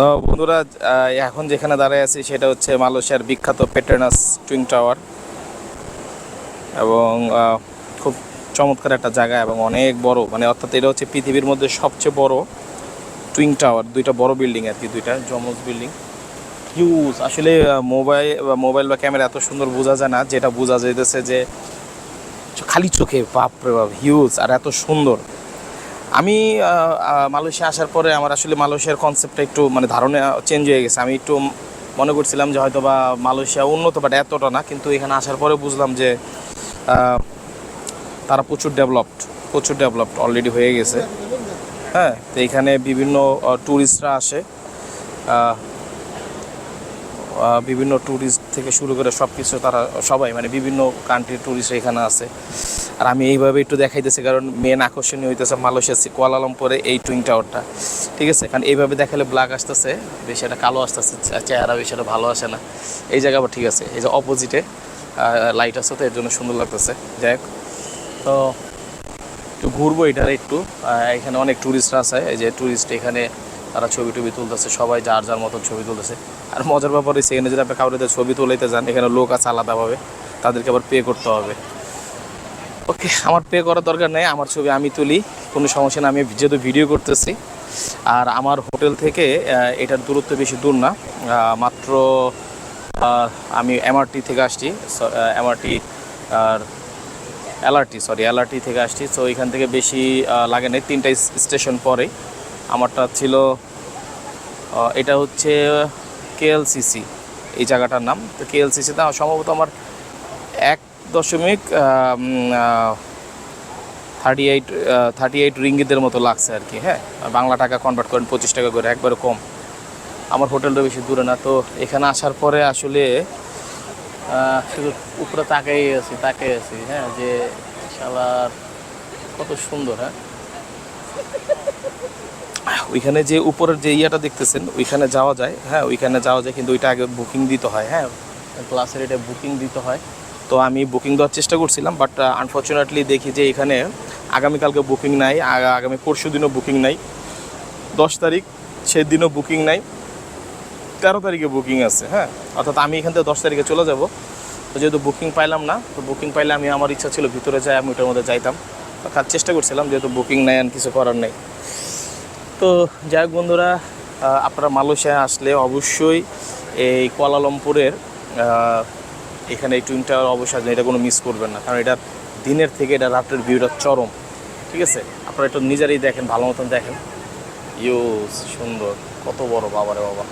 তো বন্ধুরা এখন যেখানে দাঁড়ায় আছি সেটা হচ্ছে মালয়েশিয়ার বিখ্যাত পেট্রেনাস টুইং টাওয়ার এবং খুব চমৎকার একটা জায়গা এবং অনেক বড় মানে অর্থাৎ এটা হচ্ছে পৃথিবীর মধ্যে সবচেয়ে বড় টুইং টাওয়ার, দুইটা বড় বিল্ডিং আর কি, দুইটা জমজ বিল্ডিং। হিউজ আসলে মোবাইল, বা মোবাইল বা ক্যামেরা এত সুন্দর বোঝা যায় না, যেটা বোঝা যাইতেছে যে খালি চোখে বাপ রে বাপ হিউজ আর এত সুন্দর। আমি মালয়েশিয়া আসার পরে আমার আসলে মালয়েশিয়ার কনসেপ্টটা একটু মানে ধারণা চেঞ্জ হয়ে গেছে। আমি একটু মনে করছিলাম যে হয়তো বা মালয়েশিয়া উন্নত বাট এতটা না। কিন্তু এখানে আসার পরে বুঝলাম যে তারা প্রচুর ডেভেলপড প্রচুর ডেভেলপড অলরেডি হয়ে গেছে। হ্যাঁ তো এখানে বিভিন্ন ট্যুরিস্টরা আসে। বিভিন্ন ট্যুরিস্ট থেকে শুরু করে সব কিছু তারা, সবাই মানে বিভিন্ন কান্ট্রির ট্যুরিস্ট এখানে আছে আর আমি এইভাবে একটু দেখাইতেছি, কারণ মেন আকর্ষণীয় হইতেছে মালয়েশিয়া কুয়ালালামপুরে এই টুইং টাওয়ারটা ঠিক আছে? কারণ এইভাবে দেখালে ব্ল্যাক আসতেছে, বেশি একটা কালো আসতেছে চেহারা বেশি একটা ভালো আসে না। এই জায়গা আবার ঠিক আছে, এই যে অপোজিটে লাইট আছে তো, এর জন্য সুন্দর লাগতেছে। যাই হোক, তো একটু ঘুরবো এটার একটু। এখানে অনেক ট্যুরিস্টরা আছে, এই যে ট্যুরিস্ট এখানে তারা ছবি টবি তুলতেছে, সবাই যার যার মতন ছবি তুলতেছে। আর মজার ব্যাপার হচ্ছে এখানে যদি আপনি কাউরিতে ছবি তুলাইতে যান, এখানে লোক আছে আলাদাভাবে, তাদেরকে আবার পে করতে হবে। ওকে, আমার পে করার দরকার নেই, আমার ছবি আমি তুলি, কোনো সমস্যা না আমি যেহেতু ভিডিও করতেছি। আর আমার হোটেল থেকে এটার দূরত্ব বেশি দূর না মাত্র আমি এমআরটি থেকে আসছি এমআরটি আর এলআরটি সরি এলআরটি থেকে আসছি তো এখান থেকে বেশি লাগে নাই, তিনটা স্টেশন পরে। আমারটা ছিল এটা হচ্ছে কেএলসিসি এই জায়গাটার নাম। তো কেএলসিসিতে সম্ভবত আমার এক দশমিক থার্টি এইট থার্টি এইট রিঙ্গিতের মতো লাগছে আর কি হ্যাঁ? বাংলা টাকা কনভার্ট করেন পঁচিশ টাকা করে একবারে কম। আমার হোটেলটা বেশি দূরে না, তো এখানে আসার পরে আসলে শুধু উপরে তাকাই আছি তাকাই আছি হ্যাঁ যে শালার কত সুন্দর হ্যাঁ? ওইখানে যে উপরের যে ইয়েটা দেখতেছেন, ওইখানে যাওয়া যায় হ্যাঁ ওইখানে যাওয়া যায়, কিন্তু ওইটা আগে বুকিং দিতে হয় হ্যাঁ? ক্লাসের এটা বুকিং দিতে হয়। তো আমি বুকিং দেওয়ার চেষ্টা করছিলাম বাট আনফর্চুনেটলি দেখি যে এখানে আগামীকালকে বুকিং নাই আগামী পরশু দিনও বুকিং নাই। দশ তারিখ, সেদিনও বুকিং নাই। তেরো তারিখে বুকিং আছে হ্যাঁ? অর্থাৎ আমি এখান থেকে দশ তারিখে চলে যাব। তো যেহেতু বুকিং পাইলাম না, তো বুকিং পাইলে আমি আমার ইচ্ছা ছিল ভিতরে যাই, আমি ওটার মধ্যে যাইতাম। কাজ চেষ্টা করছিলাম, যেহেতু বুকিং নাই আর কিছু করার নেই। তো যাই হোক বন্ধুরা আপনারা মালয়েশিয়ায় আসলে অবশ্যই এই কুয়ালালামপুরের এখানে এই টুইন টাওয়ার অবশ্যই আসবেন, এটা কোনো মিস করবেন না কারণ এটা দিনের থেকে এটা রাতের ভিউটা চরম ঠিক আছে? আপনারা একটু নিজেরাই দেখেন ভালো মতন দেখেন। ইউজ সুন্দর কত বড় বাবারে বাবা।